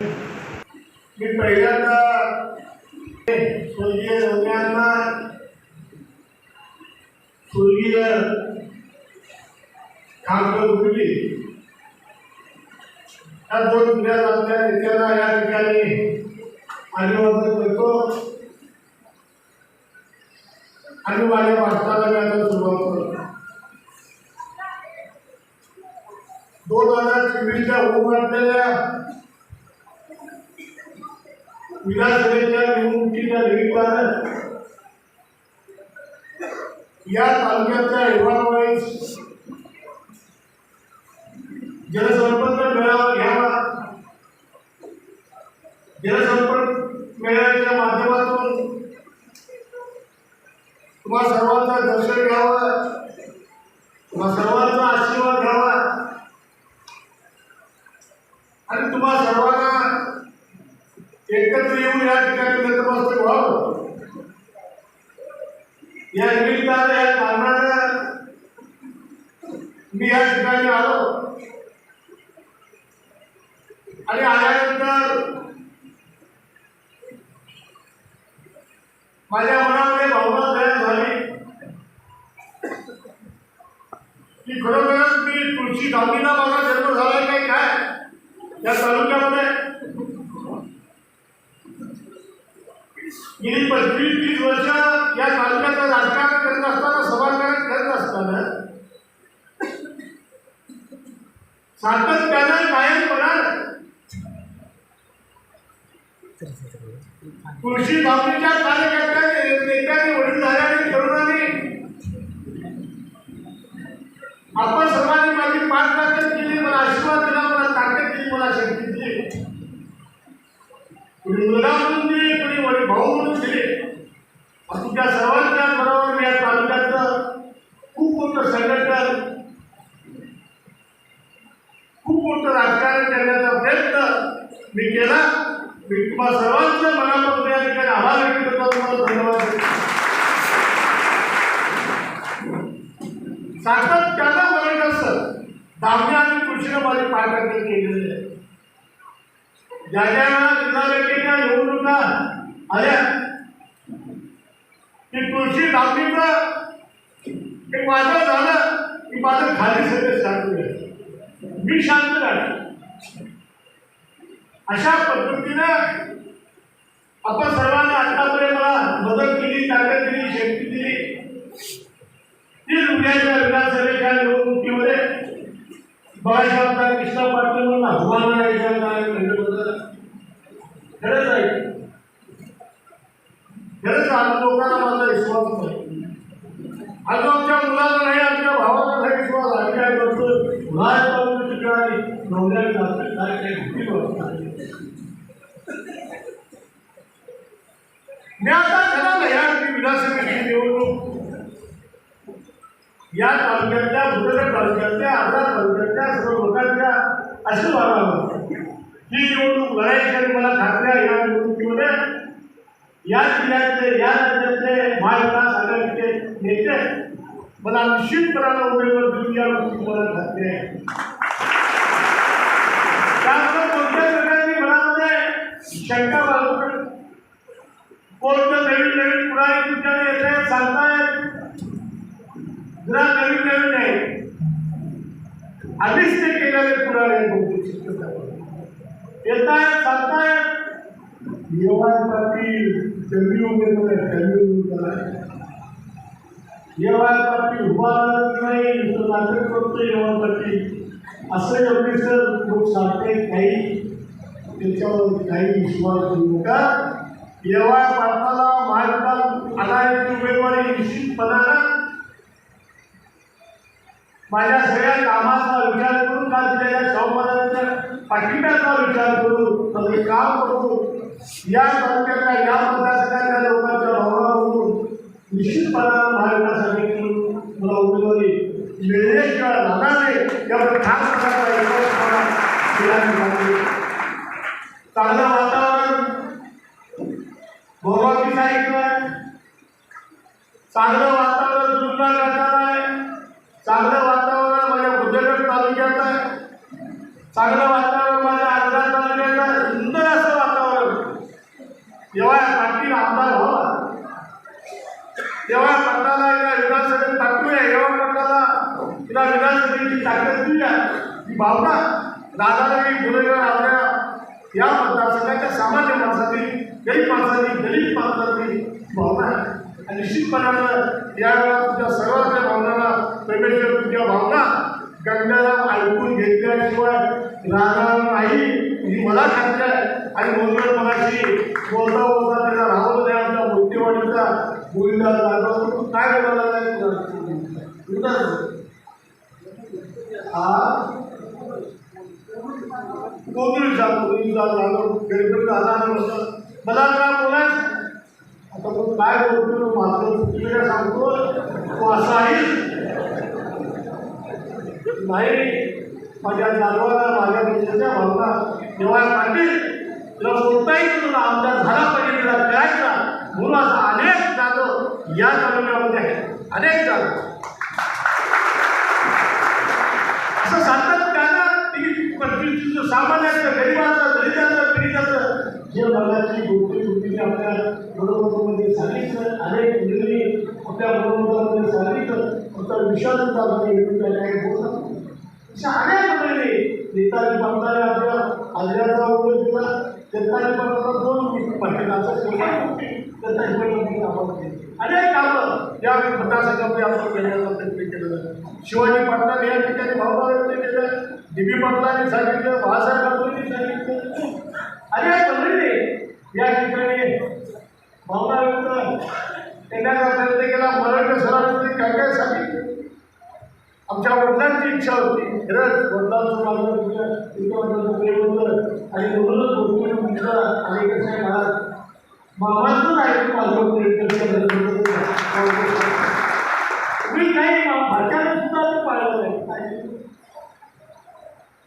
मी पहिल्यांदा स्वर्गीय रम्यांना स्वर्गीय खासदार गुरुजी या दोन पुण्यात आपल्या नेत्यांना या ठिकाणी अभिवादन करतो. आणि माझ्या वाचनाला मी आता सुरुवात करतो. दोन हजार चोवीसच्या होऊ घातलेल्या विधानसभेच्या निवडणुकीच्या निमित्तानं या तालुक्याच्या युवांमुळे जलसंपन्न मेळावा घ्यावा. जनसंपर्क मेळाव्याच्या माध्यमातून तुम्हा सर्वांचं दर्शन घ्यावं. तुम्हा सर्वांचा आशीर्वाद घ्यावा. आणि तुम्हा सर्वांना एकत्र येऊन या ठिकाणी नतमस्तक व्हावं या निमित्तानं या कारणानं मी या ठिकाणी आलो. आणि आल्यानंतर माझ्या मनामध्ये भावना तयार झाली की खरोखरच मी तुळशी गावीला माझा जन्म झालाय काय काय? या तालुक्यामध्ये गेली पंचवीस तीस वर्ष या तालुक्याचं राजकारण करत असताना समाजकारण करत असताना सातत्यानं कायम कायमपणानं कृषी बाबतीच्या कार्यकर्त्यांनी नेत्यांनी वडीलधाऱ्यांनी तरुणाने आपण सर्वांनी माझी पाच ताकद केली मला आशीर्वाद दिला मला ताकद दिली मला शक्ती दिली. कुणी मुलगा म्हणून दिली कुणी वडील भाऊ म्हणून दिले तुमच्या सर्वांच्या बरोबर मी या तालुक्याचं खूप मोठं संघटन खूप मोठं राजकारण करण्याचा प्रयत्न मी केला. मी तुम्हा सर्वांच्या मनापासून या ठिकाणी आभार व्यक्त करतो. तुम्हाला धन्यवाद देतो. सातत्यानं मला कसं दाम्या आणि कृषीनं माझी पाठराखण केलेली आहे. ज्या ज्या जिल्हा बँकेच्या निवडणुका आल्या ते तुळशी दामणीचं एक वादळ झालं की माझं खाली सगळे शांत मी शांत राहिलो अशा पद्धतीनं आपण सर्वांना आतापर्यंत मला मदत केली ताकद दिली शक्ती दिली. ती उद्याच्या विधानसभेच्या निवडणुकीमध्ये बाळासाहेब कृष्णा पाटील म्हणून आव्हान यायच्या काय खरंच आहे. खरंच आज लोकांना माझा विश्वास नाही. आज आमच्या मुलाला नाही आमच्या भावाला नाही विश्वास. आम्ही काय करतो उन्हाळ्यात पाहून ठिकाणी म्हणजे नवऱ्याला जास्त काय काही भीती मी आता ठरवलं या विधानसभेची निवडणूक. या तालुक्यातल्या बुधगड तालुक्यातल्या आग्रा तालुक्यातल्या सर्व लोकांच्या आशीर्वादावर ही निवडणूक लढायची मला खात्री या निवडणुकीमध्ये या जिल्ह्यातले या राज्यातले महाविकास आघाडीचे नेते मला निश्चितपणानं उमेदवार देऊन या गोष्टी मदत खात्री आहे त्यामुळे कोणत्या प्रकारची मनामध्ये शंका बाळगू कोणतं नवीन नवीन पुराणे तुमच्याकडे येत आहेत सांगतायत? जरा नवीन नवीन नाही आधीच ते केलेले पुराणे बहुतेक येत आहेत सांगतायत. येवाय पाटील जमीन उमेदवार आहे, जमीन उमेदवार आहे. येवाय पाटील उभा राहत नाही नुसतं नाटक करतो येवाय पाटील असं एवढे सर लोक सांगते काही त्याच्यावर काही विश्वास घेऊ नका येवाय भारताला महाविकास आघाडीची उमेदवारी निश्चितपणानं माझ्या सगळ्या कामाचा विचार करून का दिलेल्या संवादांच्या पाठिंब्याचा विचार करून सगळे काम करतो या तालुक्यातल्या या मतदारसंघातल्या लोकांच्या भावना बघून निश्चितपणानं महाविकास मला उमेदवारी मिळण्याशिवाय राहणार नाही यावर खास प्रकारचा चांगलं वातावरण भोगावी आहे चांगलं वातावरण जुन्नर करणार आहे. चांगलं वातावरण माझ्या बुद्धगड तालुक्यात आहे. चांगलं वातावरण तेव्हा पाटील आमदार व्हावा तेव्हा पटाला एका विधानसभेत टाकूया. एव्हा पटाला तिला विधानसभेची ताकद देऊया. ही भावना दादाजी गुन्हेगार आपल्या या मतदारसंघाच्या सामान्य माणसाची गरीब माणसाची गरीब माणसाची भावना आहे. आणि निश्चितपणानं या वेळा तुमच्या सर्वांच्या भावनाला प्रवेश तुमच्या भावना गंगाराम ऐकून घेतल्याशिवाय राहणार नाही. ही मला खात्री आहे आणि म्हणून मनाशी बोलता बोलता त्याला राहुल द्या आमच्या मूर्तीवाडीचा मुलीला लागला तू काय बोलायला नाही तुला? हा? कोकणी मुलीला लागलो. गरीब आला मला काय बोलायचं आता तो काय बोलतो माझं चुकीचं सांगतो तो असा आहे नाही माझ्या जाधवाला माझ्या देशाच्या भावना. जेव्हा पाटील तेव्हा कोणताही तुला आमदार झाला पाहिजे तिला करायचा. म्हणून असा अनेक जाधव या तालुक्यामध्ये आहेत. अनेक जाधव असं सातत्यानं ती की पंचवीस सामान्याचं गरिबाचं दलिताचं पीडिताचं जे मनाची गोष्टी गोष्टी आपल्या मनोमतामध्ये सांगितलं अनेक मुलींनी आपल्या मनोमतामध्ये सांगितलं फक्त विषादूचा येऊन विरुद्ध काय बोलतात अशा अनेक मुलींनी नेताजी पंताने आपल्या उपयोग उल्लेख केला नेताजी पंताचा दोन पाटीलाचा शेवट नेताजी पंतांनी कामं केली अनेक कामं या मतदारसंघामध्ये आपण करण्याचा प्रयत्न केलेला शिवाजी पाटलांनी या ठिकाणी भावना व्यक्त केलं डीबी पाटलांनी सांगितलं बाळासाहेब ठाकरेंनी सांगितलं. अनेक मंडळी या ठिकाणी भावना व्यक्त करण्याचा प्रयत्न केला मराठा सरांनी काय काय सांगितलं आमच्या वडिलांची इच्छा होती. खरंच वडिलांचं माझं तुमच्या वडिलांचं प्रेम होतं. आणि म्हणूनच गोष्टी तुमचं आणि कसं आहे मला मामाचं आहे माझं प्रेम मी काही भाषाला सुद्धा ते पाळलं नाही.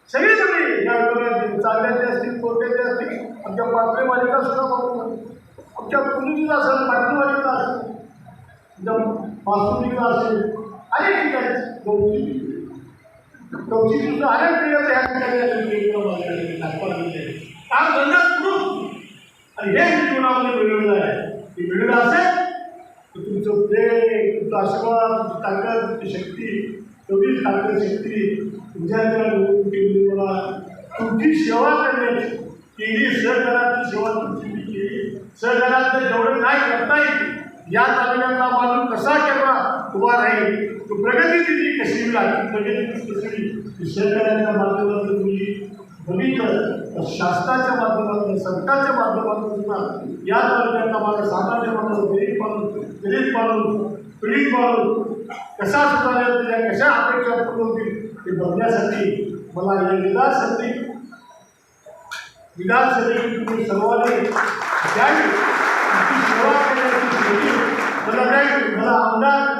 सगळी सगळी या विभागातील चालण्याचे असतील कोट्याचे असतील. आमच्या पात्र मालिका सुद्धा बघून आमच्या कुणीचा असेल पात्र मालिका असेल मासुरीचा असेल. अनेक ठिकाणी. गौची गौची सुद्धा अनेक ठिकाणी ह्या ठिकाणी काम आणि हे जीवनामध्ये मिळवलं आहे ते मिळवलं असेल तर तुमचं प्रेम तुमचा आशीर्वाद तुमची ताकद तुमची शक्ती तेवढीच ताकद शक्ती तुमच्या मला तुमची सेवा करण्याची केली सहकाराची सेवा तुमची मी केली सहकारात जेवढं काय करता येईल या तालुक्याचा बाजू कसा केला उभा राहील. तो प्रगती तिची कशी लागली प्रगती कशी? सहकार्याच्या माध्यमातून तुम्ही बघितलं तर शासनाच्या माध्यमातून सरकारच्या माध्यमातून सुद्धा या तालुक्याचा माझा सामान्य माणूस गरीब माणूस गरीब माणूस पीडित माणूस कसा सुधारेल त्याच्या कशा अपेक्षा पूर्ण होतील ते बघण्यासाठी मला या विधानसभेत विधानसभेत तुम्ही सर्वांनी द्यावी तुमची सेवा करण्याची संधी मला मला आमदार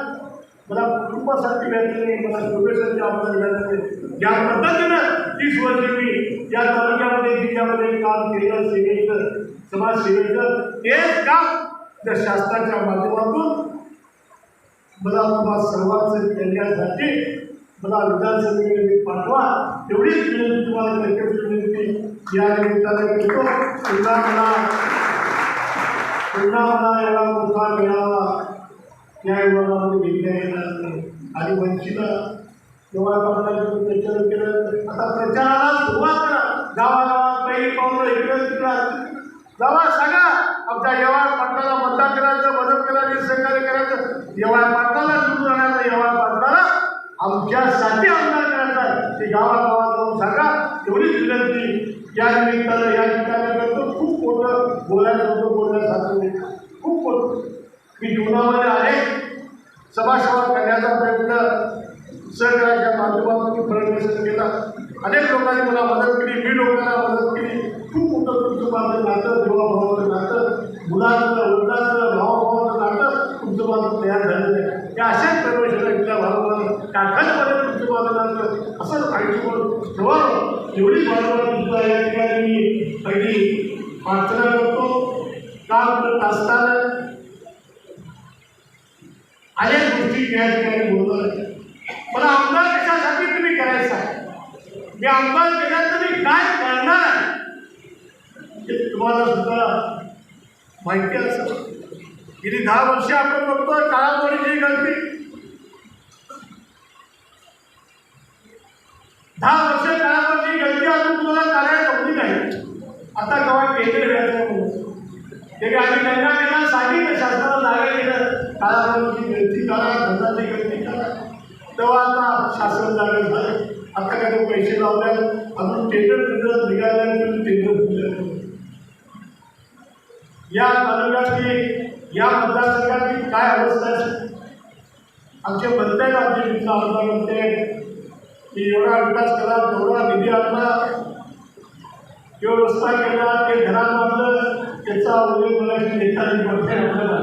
मला कुटुंबासाठी घ्यायचं नाही मला प्रोफेसरचे आमदार घ्यायचं नाही. ज्या पद्धतीनं तीस वर्ष मी या तालुक्यामध्ये जिल्ह्यामध्ये काम केलं सेवेचं समाजसेवेचं तेच काम त्या शासनाच्या माध्यमातून मला तुम्हा सर्वांचं कल्याणासाठी मला विधानसभेमध्ये पाठवा. तेवढीच विनंती तुम्हाला करण्याची विनंती या निमित्तानं करतो. पुन्हा मला पुन्हा मला याला मोठा मिळावा. त्या विभागामध्ये घेतल्या येणार नाही आणि वंचित जेव्हा प्रचार केलं आता प्रचाराला सुरुवात करा. गावागावात पहिली पावलं इकडं तिकडं जावा सांगा. आमच्या यवा पाटणाला मतदान करायचं मदत करायची सहकार्य करायचं. यवा पाटणाला सुरू राहण्याचं यवा पाटणाला आमच्यासाठी आमदार करायचा ते गावागावात जाऊन सांगा. एवढीच विनंती. या निमित्तानं या ठिकाणी करतो. खूप मोठं बोलायचं होतं बोलण्यासारखं मी जीवनामध्ये अनेक समाजसेवा करण्याचा प्रयत्न सहकार्याच्या माध्यमातून प्रयत्न केला. अनेक लोकांनी मला मदत केली. मी लोकांना मदत केली. खूप मोठं तुमचं माझं नातं देवाभावाचं नातं मुलाचं वडिलाचं भावाभावाचं नातं तुमचं माझं तयार झालेलं आहे. त्या अशाच परमेश्वरा इथल्या भावानं काकांपर्यंत तुमचं माझं नातं असंच पाहिजे म्हणून जेव्हा जेवढी भावना तुमचा या ठिकाणी मी पहिली प्रार्थना करतो काम करत असताना अनेक गोष्टी या ठिकाणी बोलतोय मला आमदार कशासाठी तुम्ही करायचा मी आमदार केल्यानंतर मी काय करणार आहे हे तुम्हाला सुद्धा माहिती असेल गेली दहा वर्षे आपण बघतोय काळापडीची गळती दहा वर्ष काळावरची गलती अजून तुम्हाला करायला जमली नाही. आता केव्हा केंद्र घ्यायचं ते काय आम्ही त्यांना त्यांना सांगितलं शासनाला जागा केलं काळावरची गलती करा धंदाची गलती करा तेव्हा आता शासन जागा झालं. आता काय पैसे लावल्या अजून टेंडर टेंडर निघाल्या टेंडर दिलं या तालुक्यातली या मतदारसंघाची काय अवस्था आहे? आमचे म्हणत आमचे मित्र आमदार म्हणते की एवढा विकास केला तेवढा निधी आणला. व्यवस्था केला ते घरात बांधलं त्याचा उल्लेख मला नेताजी म्हणते आपल्या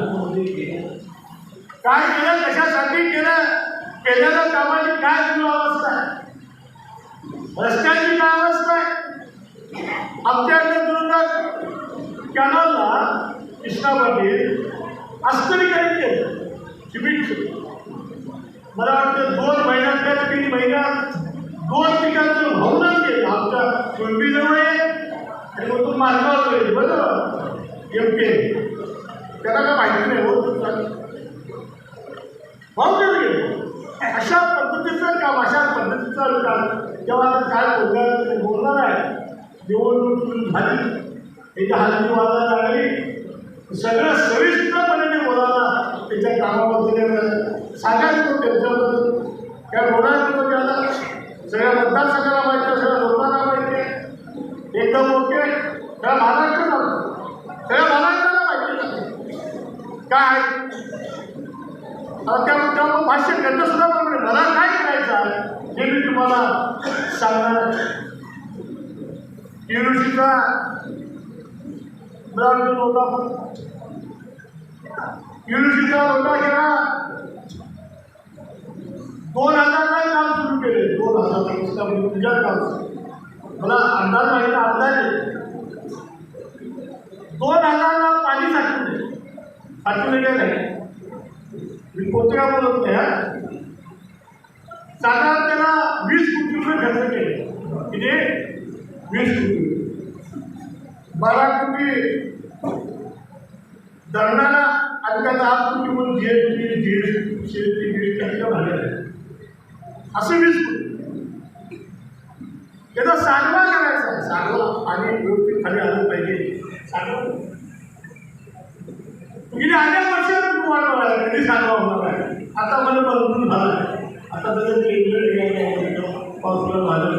काय केलं कशासाठी केलं केलेल्या कामाची काय अवस्था आहे? रस्त्याची काय अवस्था आहे? आमच्याकडे दुर्गात कॅनलला कृष्णामध्ये अस्तरीकरण केलं. सिमेंट मला वाटतं दोन महिन्यात त्या तीन महिन्यात दोन पिकांचं भावनाच केलं आमच्या कुंडीजवळ आहे. आणि मग तो मार्गावर येईल बरोबर? योग्य त्याला काय माहिती नाही हो भाऊ गेलं अशा पद्धतीचं काम अशा पद्धतीचा विकास तेव्हा आता काय बोलणार ते बोलणार आहे. निवडणूक झाली त्याच्या हाती वाजायला लागली. सगळं सविस्तरपणे बोलायला त्याच्या कामाबद्दल सांगायचं तो त्यांच्याबद्दल त्या बोलायचं त्याला सगळ्या मतदारसंघाला माहिती आहे सगळ्या लोकांना माहिती आहे एकदम मोठे सगळ्या महाराष्ट्राला सगळ्या महाराष्ट्राला माहिती काय? त्यामुळे त्या त्यामुळे भाष्य करणं सुद्धा बरोबर मला काय करायचं आहे हे मी तुम्हाला सांगणार युनिव्हर्सिटीचा ब्रांड होता युनिव्हर्सिटीचा होता गेला दोन हजारला काम सुरू केले. दोन हजार तुझ्या काम मला अंदाज माहिती अंदाज दोन हजारला पाणी साठवले साठवले काय नाही? मी कोणत्या बोलत नाही हा. साधारण त्याला वीस कोटी रुपये खर्च केले. किती? वीस कोटी. बारा कोटी. धरणाला आणि त्याचा आठ कोटी म्हणून G S T G S T त्याच्या झालेलं आहे असं वीस कोटी त्याचा साडवा करायचा आहे साडवा आणि व्यवस्थित खाली आलं पाहिजे. साडवा. गेली अनेक वर्षात तुम्हाला आहे कधी सांगा होणार आहे. आता मला बदलून झाला आहे. आता त्याचं केंद्र पावसाळा झालं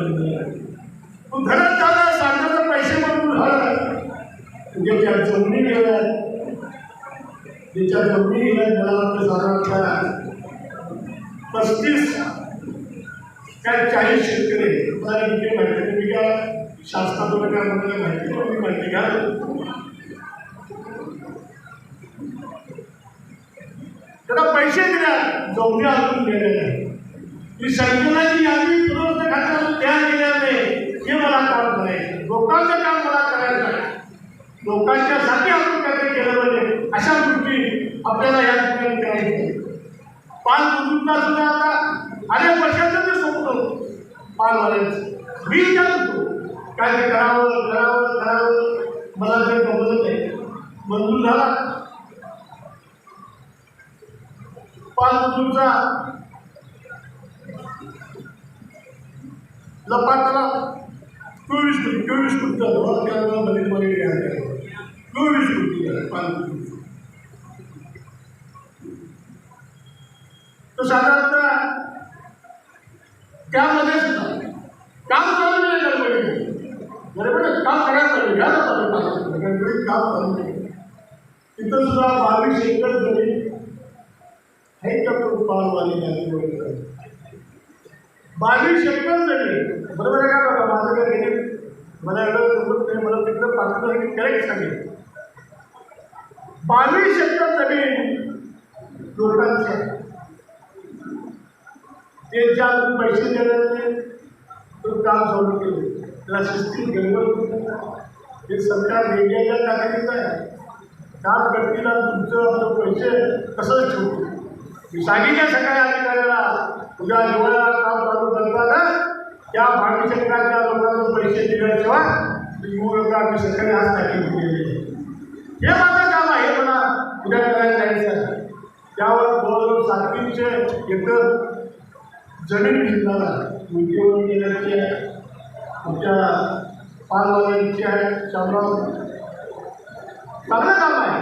तू घरात झाला सांगण्याचा पैसे बदलून झालं ज्याच्या जमिनी गेल्या ज्याच्या जमिनी गेल्या त्याला वाटतं साधारणतः पस्तीस काय चाळीस शेतकरी मला इथे माहिती तुम्ही काय शासनाकडे काय म्हणायला माहिती नाही, तुम्ही माहिती घ्या. त्याला पैसे दिल्या जवळी अजून गेले नाही. ही संकलनाची यादी पुरवठा खात्याला त्या गेल्या नाही हे मला काम करायचं. लोकांचं काम मला करायचं आहे. लोकांच्या साठी आपण काहीतरी केलं पाहिजे. अशा गोष्टी आपल्याला या ठिकाणी करायच्या पाच बुजुर्गला सुद्धा आता अनेक वर्षाचं ते पाच मी काय होतो काय ते करावं करावं करावं मला ते जमलं नाही मंजूर झाला. पाच लपाटाला चोवीस कोटी चोवीस कोटीचा धोरण त्यावेळेला दलित वर्गीय आहे चोवीस कोटी आहे तर साधारण त्यामध्ये सुद्धा काम चालू नाही गडबडीने गडबडीत काम करायला पाहिजे घ्या ना चालू गडबडीत काम चालू नाही तिथं सुद्धा बावीस एकर जमीन हे का पालवाली झाली बावीस एकर जमीन बरोबर आहे का बघा माझं काय घेणे मला एवढं मला तिकडं पाठवलं की करेक्ट सांगेल बावीस एकर जमीन लोकांची आहे. ते ज्या पैसे देणार तो काम चालू केले. त्याला शिस्तीत गडबड हे सरकार वेगवेगळ्या ताकदीचं आहे. त्या व्यक्तीला तुमचं पैसे कसं ठेवू? मी सांगितलं सगळ्या अधिकाऱ्याला तुझ्या जेवढ्या काम चालू करताना त्या भावी शंकराच्या लोकांना पैसे दिल्याशिवाय तुम्ही आम्ही सगळे आज टाकी केलेली हे माझं काम आहे मला उद्या करायला जायचं आहे. त्यावर जवळजवळ साडेतीनशे एकर जमीन घेतला मुख्यमंत्री केंद्राची आहे आमच्या पालवाल्यांची आहे शामराव चांगलं काम आहे.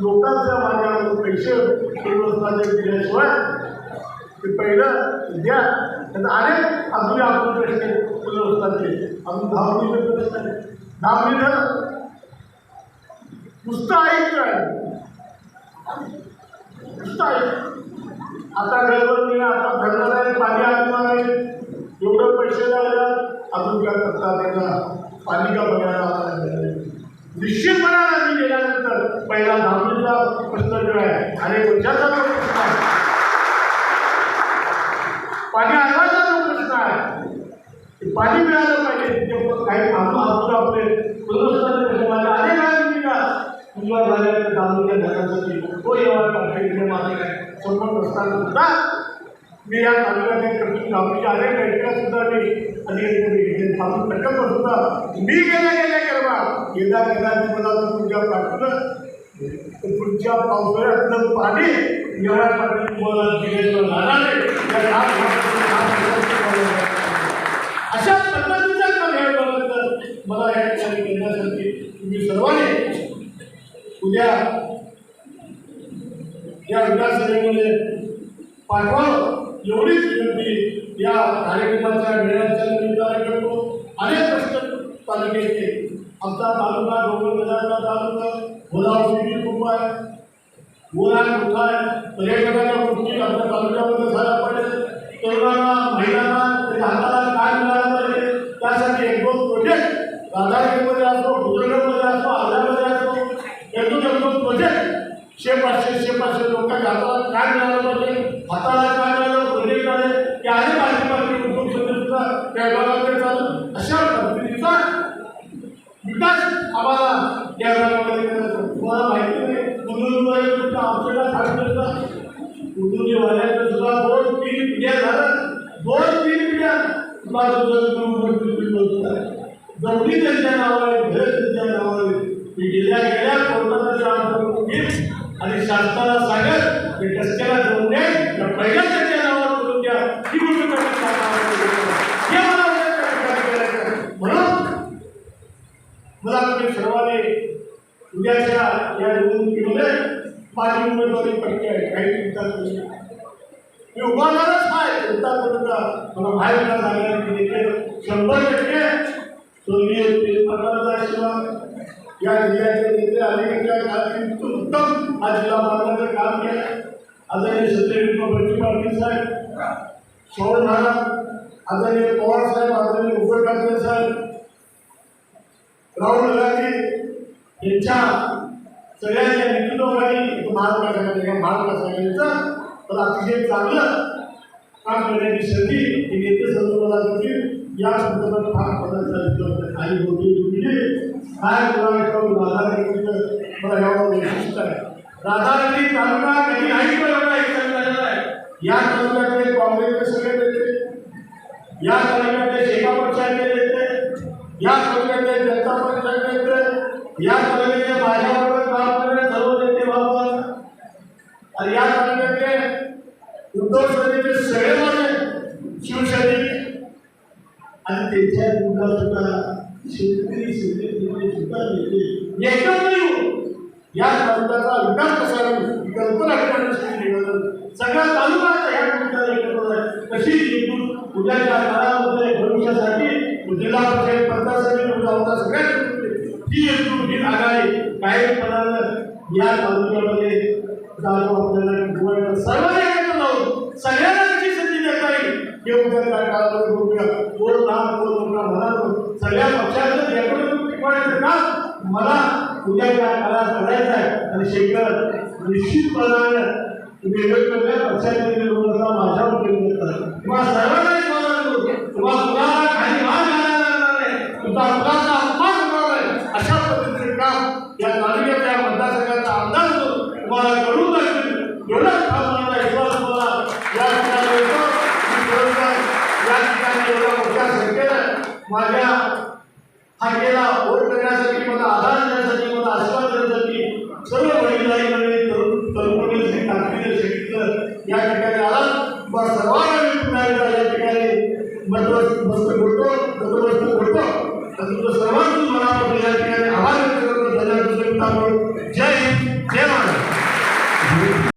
लोकांच्या माझ्यावर पैसे पूर्वस्ताचे दिल्याशिवाय ते पहिलं द्या त्यात अनेक अजून आपण प्रश्न पूर्वस्ताचे अजून दहा मिनिटं प्रश्न आहे. दहा मिनिटं नुसतं ऐकतो आहे नुसतं आहे. आता गडबड नाही आता धरणार आहे पाणी आणणार आहे. एवढं पैसे लागतात अजून काय करता त्याला पाणी का बघायला आम्हाला मिळालं आम्ही गेल्यानंतर पहिला धामणीचा प्रश्न जो आहे आणि वर्षाचा जो प्रश्न आहे पाणी आणण्याचा जो प्रश्न आहे पाणी मिळालं पाहिजे. ते काही आम्ही आपण आपले पूर्वस्तांचे अनेक वेळा तुला झाल्यानंतर धामणीच्या घरासाठी तो येवा पाठवले माझे काय? संपर्क असताना सुद्धा मी या तालुक्याच्या प्रति गावच्या अनेक बैठका सुद्धा मी अधिकारी थांबून टक्कल सुद्धा. मी गेल्या गेल्या करवा गेल्या गेल्या मला तुमच्या पाठवलं. पुढच्या पावसाळ्यातलं पाणी एवढ्या पाणी तुम्हाला दिलेलं राहणार अशा पद्धतीचा काम मला या ठिकाणी करण्यासाठी तुम्ही सर्वांनी उद्या या विधानसभेमध्ये पाठवावं. एवढीच विनंती या कार्यक्रमाच्या वेळाच्या निमित्ताने करतो. अनेक प्रश्न पालिकेचे आमचा तालुका डोंगरगडाचा तालुका गोदावरी खूप आहे. गोरा मोठा आहे. पर्यटकाच्या गोष्टी आमच्या तालुक्यामध्ये झाल्या पाहिजे तरुणांना महिलांना त्याच्या हाताला काय मिळालं पाहिजे त्यासाठी एक दोन प्रोजेक्ट राधानगरमध्ये असतो गुजरातमध्ये असतो आंध्रामध्ये असतो एक दोन एक दोन प्रोजेक्ट शे पाचशे शे पाचशे लोकांच्या हाताला काय मिळालं पाहिजे हाताला काय कुटुंब त्या विभागाकडे चालू. अशा पद्धतीचा विकास आम्हाला या भागामध्ये तुम्हाला माहिती नाही कुंदूरमध्ये तुमच्या आमच्याला सांगितलं कुंदूरवाल्याचं सुद्धा दोन तीन पिढ्या झालं. दोन तीन पिढ्या तुम्हाला जवळी त्यांच्या नावाने घर त्यांच्या नावाने मी गेल्या गेल्या कोर्टाच्या घेईल आणि शासनाला सांगत की रस्त्याला जाऊन दे त्या पहिल्या त्यांच्या नावावर करून द्या ही गोष्ट त्यांनी शासनाला केली. हे मला वाटतं त्या ठिकाणी करायचं आहे. म्हणून मला तुम्ही सर्वांनी उद्याच्या या निवडणुकीमध्ये माझी उमेदवारी पक्की आहे. काही चिंता करू नका. मी उभारणारच आहे. चिंता मला बाहेर का सांगायला शंभर टक्के स्वर्गीय प्रकारचा या जिल्ह्याचे नेते अनेकांच्या काळात उत्तम हा जिल्हा बांधण्याचं काम केलं. आदरणीय सत्यजित बच्चू पाटील साहेब शोर महाराज आदरणीय पवार साहेब आदरणीय उद्धव ठाकरे साहेब राहुल गांधी यांच्या सगळ्या सगळ्यांच्या नेतृत्वाखाली महाराष्ट्राच्या महाराष्ट्राचं तर अतिशय चांगलं काम करण्याची संधी ही नेते संदर्भात देखील या संदर्भात फार पदार्थ आणि होती म्हणजे काय कोणाला राधानगरीचं मला यावर वैशिष्ट्य आहे. राधानगरी तालुका कधी नाही एवढा एकत्र झालेला आहे या तालुक्यातले काँग्रेसचे सगळे नेते या तालुक्यातले शेका पक्षाचे नेते या तालुक्यातले जनता पक्षाचे नेते या तालुक्यातले माझ्याबरोबर काम करणारे सर्व नेते बाबा आणि या तालुक्यातले उद्धव सेनेचे सगळे माझे शिवसैनिक आणि त्यांच्या मुला सुद्धा शेतकरी शेतकरी सुद्धा नेते एकत्र येऊन हो. या तालुक्याचा विकास कसा कल्पना करण्यासाठी सगळा तालुका या तालुक्याला एकत्र कशी एकूण उद्याच्या काळामध्ये भविष्यासाठी जिल्हा परिषद पंचायत समिती सगळ्यात उद्याच्या काळात करायचं आहे. आणि शेखर निश्चितपणाने वेगवेगळ्या पक्षाचे लोकांना माझ्यावर केलं जातात किंवा सर्वांनाही किंवा कुणाला काही मान घालायला नाही. तुमचा मुलाचा अपमान होणार नाही. अशा पद्धतीचे काम या तालुक्याच्या मतदारसंघाचा अंदाज तुम्हाला एवढंच विश्वास मला या ठिकाणी या ठिकाणी मोठ्या संख्येनं माझ्या हा गेला ओढ करण्यासाठी मला आधार देण्यासाठी मला आशीर्वाद देण्यासाठी सर्व महिलाही मंडळी तरुण तरुणांनी सांगितलं या ठिकाणी आला. किंवा सर्वांना मी या ठिकाणी मस्त मस्त बोलतो बंदोबस्त बोलतो. आणि तुमचं सर्वांचं मनापासून या ठिकाणी आभार व्यक्त करतो. धन्यवाद जय हिंद.